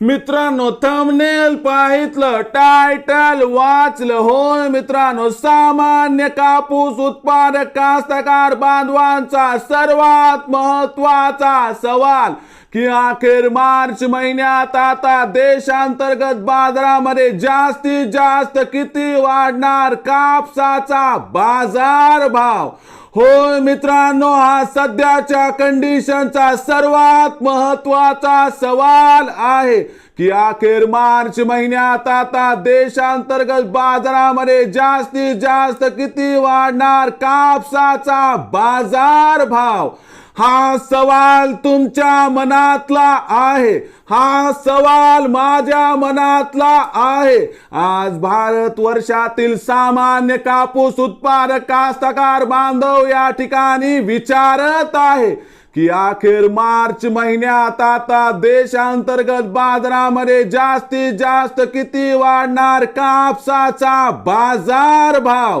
मित्रांनो thumbnail पाहितलं title वाचलं. होय मित्रांनो सामान्य कापूस उत्पादक कास्तकार बांधवांचा सर्वात महत्त्वाचा सवाल की अखेर मार्च महिन्यात आता देशांतर्गत बाजारामध्ये जास्तीत जास्त किती वाढणार कापसाचा बाजार भाव? होय मित्रांनो हा सध्याच्या कंडिशनचा सर्वात महत्त्वाचा सवाल आहे की अखेर मार्च महिन्यात आता देशांतर्गत बाजारामध्ये जास्तीत जास्त किती वाढणार कापसाचा बाजार भाव? हा सवाल तुमच्या मनातला आहे. हा सवाल माझ्या मनातला आहे. आज भारत वर्षातील सामान्य कापूस उत्पादक कास्तकार बांधव या ठिकाणी विचारत आहे की अखेर मार्च महिन्यात आता देशांतर्गत बाजारामध्ये जास्तीत जास्त किती वाढणार कापसाचा बाजार भाव?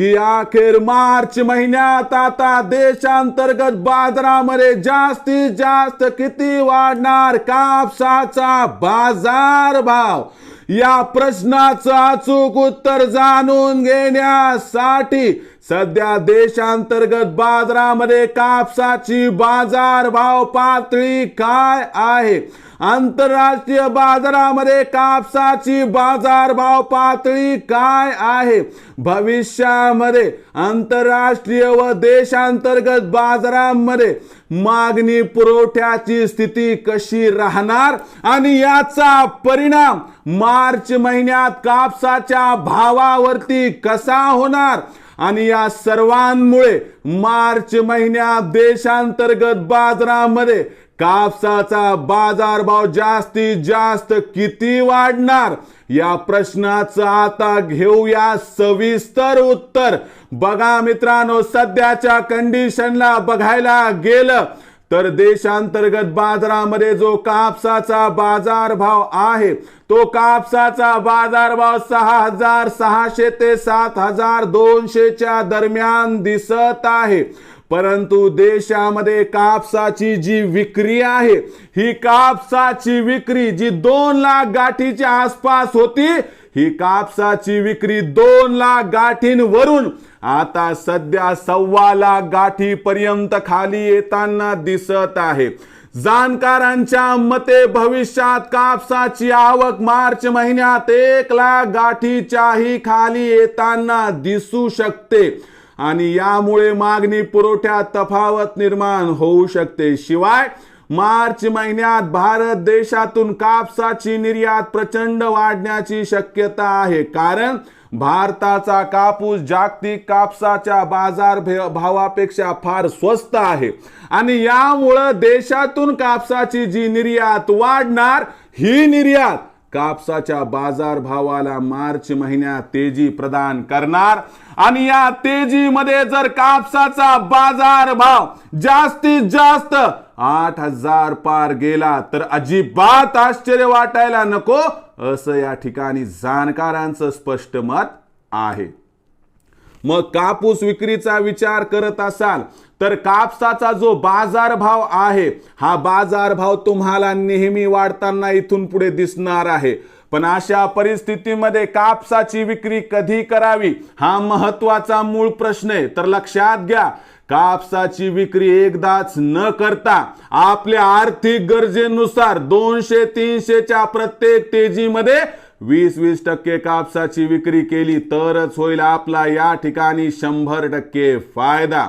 की अखेर मार्च महिन्यात आता देशांतर्गत बाजारामध्ये जास्तीत जास्त किती वाढणार कापसाचा बाजार भाव? या प्रश्नाचं अचूक उत्तर जाणून घेण्यासाठी सध्या देशांतर्गत बाजारामध्ये कापसाची बाजार भाव पातळी काय आहे? आंतरराष्ट्रीय बाजारामध्ये कापसाची बाजारभाव पातळी काय आहे? भविष्यामध्ये आंतरराष्ट्रीय व देशांतर्गत बाजारामध्ये मागणी पुरवठ्याची स्थिती कशी राहणार? आणि याचा परिणाम मार्च महिन्यात कापसाच्या भावावरती कसा होणार? आणि या सर्वांमुळे मार्च महिन्यात देशांतर्गत बाजारामध्ये कापसाचा बाजारभाव जास्तीत जास्त किती वाढणार? या प्रश्नाचं आता घेऊया सविस्तर उत्तर. बघा मित्रांनो सध्याच्या कंडिशनला बघायला गेलं तर देशांतर्गत बाजारामध्ये जो कापसाचा बाजारभाव आहे तो कापसाचा बाजारभाव सहा हजार सहाशे ते सात हजार दोनशेच्या दरम्यान दिसत आहे. परंतु देशामध्ये कापसाची जी विक्री आहे ही कापसाची विक्री जी दोन लाख गाठीच्या आसपास होती ही कापसाची विक्री दोन लाख गाठींवरून आता सध्या सव्वा लाख गाठी पर्यंत खाली येताना दिसत आहे. जाणकारांच्या मते भविष्यात कापसाची आवक मार्च महिन्यात एक लाख गाठीच्याही खाली येताना दिसू शकते. आणि यामुळे मागणी पुरवठ्यात तफावत निर्माण होऊ शकते. शिवाय मार्च महिन्यात भारत देशातून कापसाची निर्यात प्रचंड वाढण्याची शक्यता आहे. कारण भारताचा कापूस जागतिक कापसाच्या बाजार भावापेक्षा फार स्वस्त आहे. आणि यामुळं देशातून कापसाची जी निर्यात वाढणार ही निर्यात कापसाच्या बाजारभावाला मार्च महिन्यात तेजी प्रदान करणार. आणि या तेजीमध्ये जर कापसाचा बाजारभाव जास्तीत जास्त आठ हजार पार गेला तर अजिबात आश्चर्य वाटायला नको असं या ठिकाणी जाणकारांचं स्पष्ट मत आहे. मग कापूस विक्रीचा विचार करत असाल तर कापसाचा जो बाजारभाव आहे हा बाजारभाव तुम्हाला नेहमी वाढताना इथून पुढे दिसणार आहे. पण अशा परिस्थितीमध्ये कापसाची विक्री कधी करावी हा महत्त्वाचा मूळ प्रश्न आहे. तर लक्षात घ्या कापसाची विक्री एकदाच न करता आपल्या आर्थिक गरजेनुसार दोनशे तीनशेच्या प्रत्येक तेजीमध्ये वीस वीस टक्के कापसाची विक्री केली तरच होईल आपला या ठिकाणी शंभर टक्के फायदा.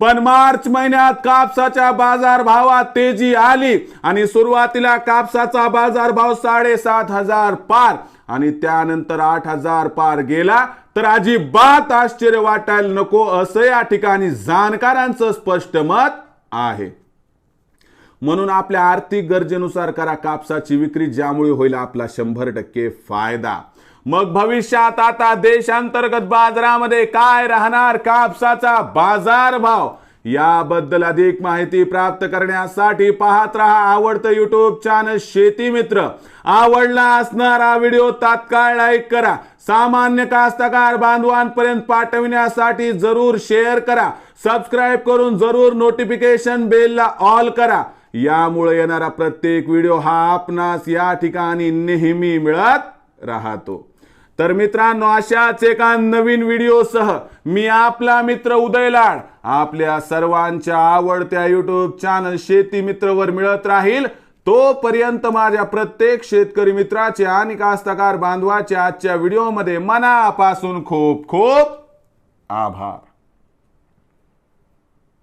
पण मार्च महिन्यात कापसाच्या बाजारभावात तेजी आली आणि सुरुवातीला कापसाचा बाजारभाव साडेसात हजार पार आणि त्यानंतर आठ हजार पार गेला तर अजिबात आश्चर्य वाटायला नको असं या ठिकाणी जाणकारांचं स्पष्ट मत आहे. म्हणून आपल्या आर्थिक गरजेनुसार करा कापसाची विक्री ज्यामुळे होईल आपला शंभर टक्के फायदा. मग भविष्यात आता देशांतर्गत बाजारामध्ये काय राहणार कापसाचा बाजार भाव याबद्दल अधिक माहिती प्राप्त करण्यासाठी पाहत रहा आवडतं युट्यूब चॅनल शेती मित्र. आवडला असणारा व्हिडिओ तात्काळ लाईक करा. सामान्य कास्तकार बांधवांपर्यंत पाठविण्यासाठी जरूर शेअर करा. सबस्क्राईब करून जरूर नोटिफिकेशन बेलला ऑल करा. यामुळे येणारा प्रत्येक व्हिडिओ हा आपणास या ठिकाणी नेहमी मिळत राहतो. तर मित्रांनो अशाच एका नवीन व्हिडिओसह मी आपला मित्र उदय लाड आपल्या सर्वांच्या आवडत्या युट्यूब चॅनल शेती मित्रवर मिळत राहील. तोपर्यंत माझ्या प्रत्येक शेतकरी मित्राचे आणि कास्तकार बांधवाचे आजच्या व्हिडिओमध्ये मनापासून खूप खूप आभार.